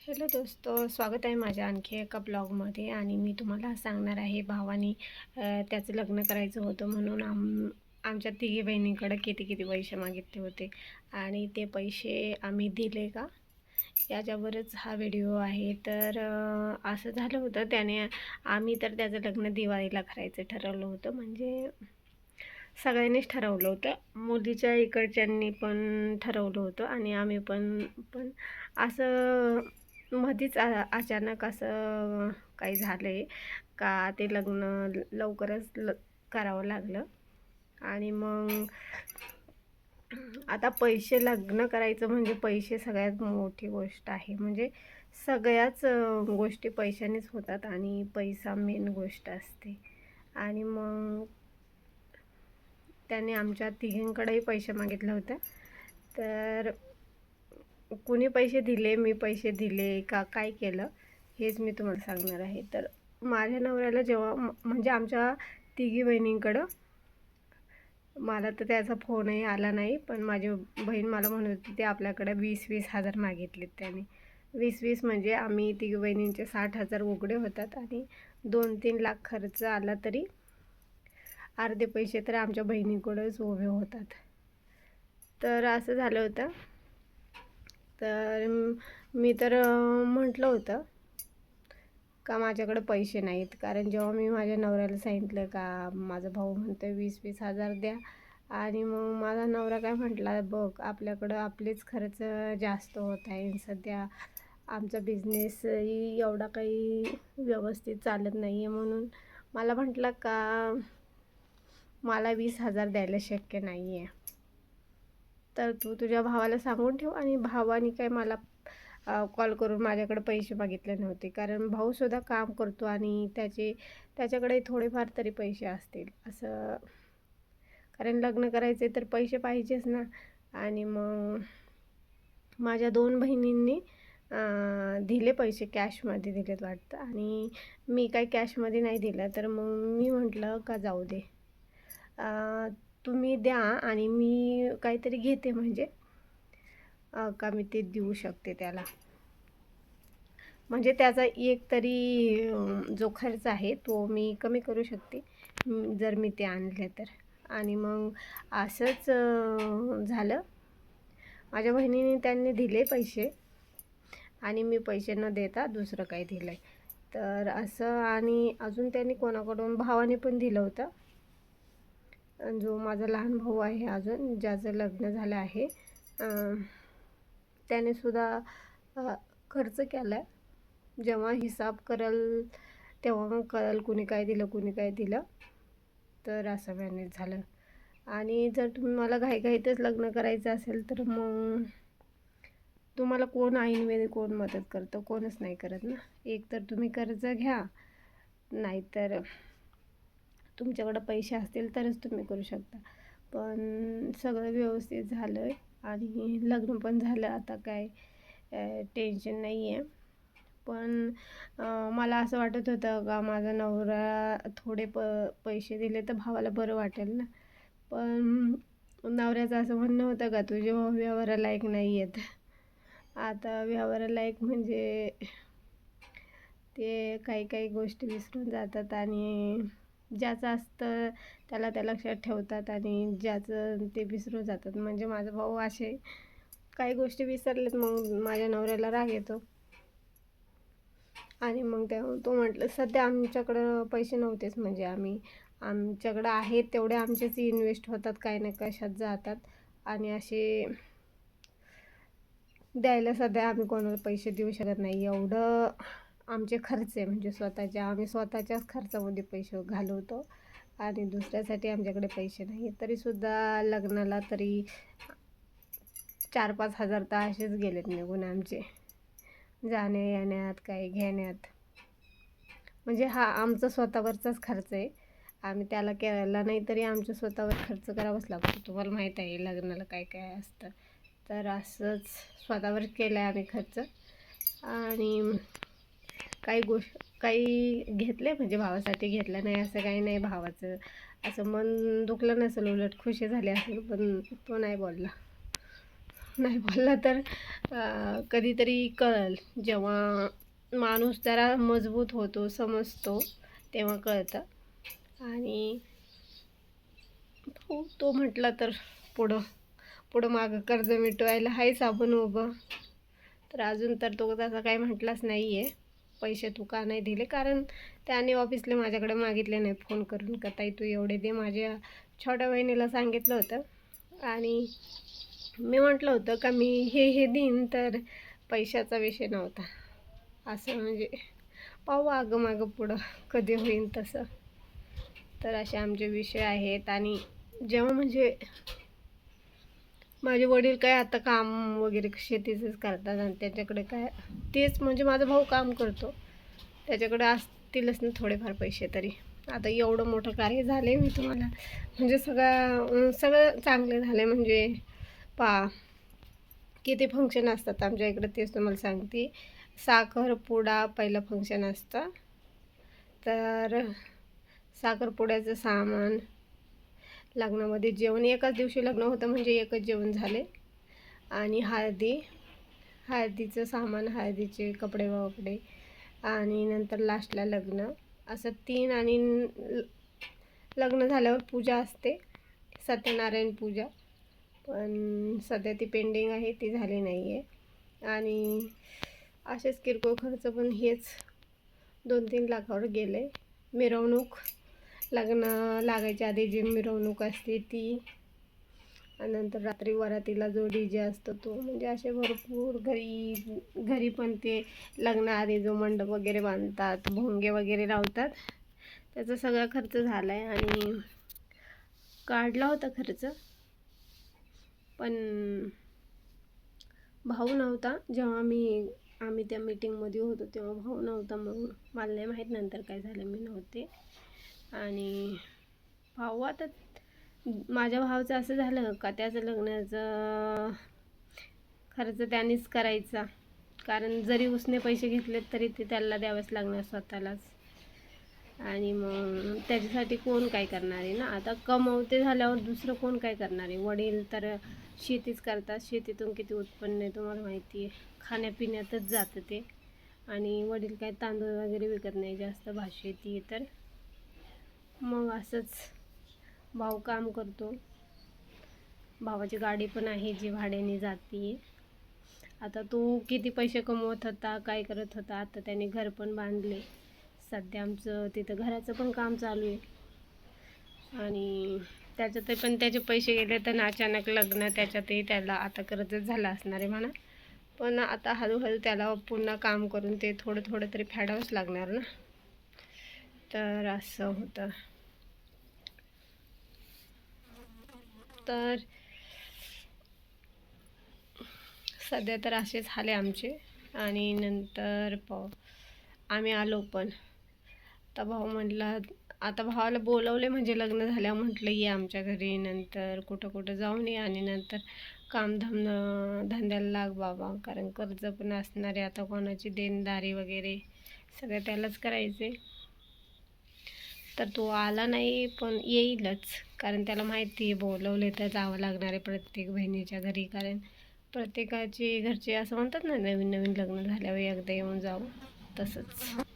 Hello दोस्त स्वागत आहे माझ्या आणखी एका ब्लॉगमध्ये आणि मी तुम्हाला सांगणार आहे भावानी त्याचं लग्न करायचं होतं म्हणून आम आमच्या तिघी बहिणीकडं किती किती पैसे मागितले होते आणि ते पैसे आम्ही दिले का? याच्यावरच हा व्हिडिओ आहे. तर असं झालं होतं त्याने आम्ही तर त्याचं लग्न दिवाळीला करायचं ठरवलं होतं म्हणजे सगळ्यांनीच ठरवलं होतं. मुलीच्या इकडच्यांनी पण ठरवलं होतं आणि आम्ही पण पण असं मध्येच आ अचानक असं काही झालं आहे का ते लग्न लवकरच ल करावं लागलं. आणि मग आता पैसे लग्न करायचं म्हणजे पैसे सगळ्यात मोठी गोष्ट आहे. म्हणजे सगळ्याच गोष्टी पैशानेच होतात आणि पैसा मेन गोष्ट असते. आणि मग त्याने आमच्या तिघींकडेही पैसे मागितलं होतं. तर कुणी पैसे दिले मी पैसे दिले का काय केलं हेच मी तुम्हाला सांगणार आहे. तर माझ्या नवऱ्याला जेव्हा म्हणजे आमच्या तिघी बहिणींकडं मला तर त्याचा फोनही आला नाही पण माझी बहीण मला म्हणत होती ते आपल्याकडे वीस वीस हजार मागितलेत त्याने. वीस वीस म्हणजे आम्ही तिघी बहिणींचे साठ हजार उघडे होतात आणि दोन तीन लाख खर्च आला तरी अर्धे पैसे तर आमच्या बहिणीकडंच उभे होतात. तर असं झालं होतं. तर मी तर म्हटलं होतं का माझ्याकडे पैसे नाहीत. कारण जेव्हा मी माझ्या नवऱ्याला सांगितलं का माझा भाऊ म्हणतो वीस वीस हजार द्या. आणि मग माझा नवरा काय म्हटला बघ आपल्याकडं आपलेच खर्च जास्त होत आहे. सध्या आमचा बिझनेसही एवढा काही व्यवस्थित चालत नाही आहे म्हणून मला म्हटलं का मला वीस हजार द्यायला शक्य नाही आहे तर तू तुझ्या भावाला सांगून ठेव आणि भावाने काय मला कॉल करून माझ्याकडे पैसे मागितले नव्हते. कारण भाऊसुद्धा काम करतो आणि त्याचे त्याच्याकडे थोडेफार तरी पैसे असतील. असं कारण लग्न करायचे तर पैसे पाहिजेच ना. आणि मग माझ्या दोन बहिणींनी दिले पैसे कॅशमध्ये दिलेत वाटतं. आणि मी काही कॅशमध्ये नाही दिलं. तर मग मी म्हटलं का जाऊ दे. तुम्ही द्या आणि मी काहीतरी घेते म्हणजे. का मी ते देऊ शकते त्याला. म्हणजे त्याचा एक तरी जो खर्च आहे तो मी कमी करू शकते जर मी ते आणले तर. आणि मग असंच झालं. माझ्या बहिणीने त्यांनी दिले पैसे. आणि मी पैसे न देता दुसरं काही दिलं आहे तर असं आणि अजून त्यांनी कोणाकडून भावाने पण दिलं होतं. जो माझा लहान भाऊ आहे अजून ज्याचं लग्न झालं आहे त्याने सुद्धा खर्च केला आहे जेव्हा हिसाब करल तेव्हा मग कळल कुणी काय दिलं कुणी काय दिलं. तर असं मॅनेज झालं. आणि जर तुम्ही मला घाईघाईतच लग्न करायचं असेल तर मग तुम्हाला कोण ऐनवेळी कोण मदत करतं? कोणच नाही करत ना. एक तर तुम्ही कर्ज घ्या नाहीतर तुमच्याकडं पैसे असतील तरच तुम्ही करू शकता. पण सगळं व्यवस्थित झालं आहे आणि लग्न पण झालं आता काय टेन्शन नाही आहे पण मला असं वाटत होतं का माझा नवरा थोडे प पैसे दिले तर भावाला बरं वाटेल ना. पण नवऱ्याचं असं म्हणणं होतं का तुझे भाऊ व्यवहारालायक नाही आहेत आता व्यवहारालायक म्हणजे ते काही काही गोष्टी विसरून जातात आणि ज्याचं असतं त्याला त्या लक्षात ठेवतात आणि ज्याचं ते विसरून जातात. म्हणजे माझा भाऊ असे काही गोष्टी विसरलेत मग माझ्या नवऱ्याला राग येतो. आणि मग त्या तो म्हटलं सध्या आमच्याकडं पैसे नव्हतेच. म्हणजे आम्ही आमच्याकडं आहेत तेवढे आमचेच इन्व्हेस्ट होतात काही ना कशात जातात. आणि असे द्यायला सध्या आम्ही कोणाला पैसे देऊ शकत नाही. एवढं आमचे खर्च आहे. म्हणजे स्वतःच्या आम्ही स्वतःच्याच खर्चामध्ये पैसे घालवतो आणि दुसऱ्यासाठी आमच्याकडे पैसे नाही. तरीसुद्धा लग्नाला तरी चार पाच हजार तर असेच गेलेत निघून आमचे. जाण्या येण्यात काही घेण्यात. म्हणजे हा आमचा स्वतःवरचाच खर्च आहे. आम्ही त्याला केला नाही तरी आमच्या स्वतःवर खर्च करावाच लागतो. तुम्हाला माहीत आहे लग्नाला काय काय असतं. तर असंच स्वतःवर केलं आहे आम्ही खर्च. आणि काही गोष्ट काही घेतले म्हणजे भावासाठी घेतलं नाही असं काही नाही भावाचं. असं मन दुखलं नसेल उलट खुशी झाली असेल पण तो नाही बोलला. नाही बोलला तर कधीतरी कळल. जेव्हा माणूस जरा मजबूत होतो समजतो तेव्हा कळतं. आणि तो तो म्हटला तर पुढं पुढं मागं कर्ज मिटवायला आहेच आपण उभं. तर अजून तर तो तसा काही म्हटलाच नाही आहे पैसे तू का नाही दिले? कारण त्याने ऑफिसला माझ्याकडे मागितले नाही फोन करून का ताई तू एवढे दे माझ्या छोट्या बहिणीला सांगितलं होतं. आणि मी म्हटलं होतं का मी हे हे देईन तर पैशाचा विषय नव्हता. असं म्हणजे पाहू अगं मागं पुढं कधी होईन तसं. तर असे आमचे विषय आहेत आणि जेव्हा म्हणजे माझे वडील काय आता काम वगैरे शेतीचंच करतात आणि त्याच्याकडे काय तेच म्हणजे माझा भाऊ काम करतो. त्याच्याकडे असतीलच ना थोडेफार पैसे तरी. आता एवढं मोठं कार्य झाले मी तुम्हाला. म्हणजे सगळं सगळं चांगले झाले म्हणजे पा किती फंक्शन असतात आमच्या इकडे तेच तुम्हाला सांगते. साखरपुडा पहिलं फंक्शन असतं. तर साखरपुड्याचं सामान लग्नामध्ये जेवण एकाच दिवशी लग्न होतं म्हणजे एकच जेवण झाले. आणि हळदी हळदीचं सामान हळदीचे कपडे वपडे आणि नंतर लास्टला लग्न. असं तीन आणि ल- लग्न झाल्यावर पूजा असते. सत्यनारायण पूजा. पण सध्या ती पेंडिंग आहे ती झाली नाही आहे आणि असेच किरकोळ खर्च पण हेच दोन तीन लाखावर गेले. मिरवणूक लग्न लागायच्या आधी जी मिरवणूक असते ती. नंतर रात्री वरातीला जो डी जे असतो तो. म्हणजे असे भरपूर घरी घरी पण ते लग्नाआधी जो मंडप वगैरे बांधतात भोंगे वगैरे लावतात. त्याचा सगळा खर्च झाला आहे आणि काढला होता खर्च. पण भाऊ नव्हता. जेव्हा मी आम्ही त्या मीटिंगमध्ये होतो तेव्हा भाऊ नव्हता मग मला नाही माहीत नंतर काय झालं मी नव्हते. आणि भाऊ आता माझ्या भावाचं असं झालं का त्याचं लग्नाचं खर्च त्यानेच करायचा. कारण जरी उसने पैसे घेतले तरी ते त्याला द्यावेच लागणार स्वतःलाच. आणि मग त्याच्यासाठी कोण काय करणार आहे ना? आता कमवते झाल्यावर दुसरं कोण काय करणार आहे? वडील तर शेतीच करतात. शेतीतून किती उत्पन्न आहे तुम्हाला माहिती आहे. खाण्यापिण्यातच जातं ते. आणि वडील काय तांदूळ वगैरे विकत नाही. जास्त भात शेती आहे तर मग असंच भाऊ काम करतो. भावाची गाडी पण आहे जी भाड्याने जाते. आता तो किती पैसे कमवत होता काय करत होता आता त्याने घर पण बांधले. सध्या आमचं तिथं घराचं पण काम चालू आहे. आणि त्याच्यात पण त्याचे पैसे गेले तर अचानक लग्न त्याच्यातही त्याला आता कर्जच झालं असणार आहे म्हणा. पण आता हळूहळू त्याला पुन्हा काम करून ते थोडं थोडं तरी फेडावंच लागणार ना. तर असं होतं. तर सध्या तर असे झाले आमचे. आणि नंतर प आम्ही आलो पण. आता भाऊ म्हटला आता भावाला बोलवले म्हणजे लग्न झाल्या म्हटलं ये आमच्या घरी नंतर कुठं कुठं जाऊन ये आणि नंतर कामधाम धंद्याला लाग बाबा कारण कर्ज पण असणारे आता कोणाची देणदारी वगैरे सगळं त्यालाच करायचे तर तो आला नाही पण येईलच. कारण त्याला माहिती आहे बोलवले तर जावं लागणार आहे प्रत्येक बहिणीच्या घरी. कारण प्रत्येकाचे घरचे असं म्हणतात ना नवीन नवीन लग्न झाल्यावर एकदा येऊन जाऊ तसंच.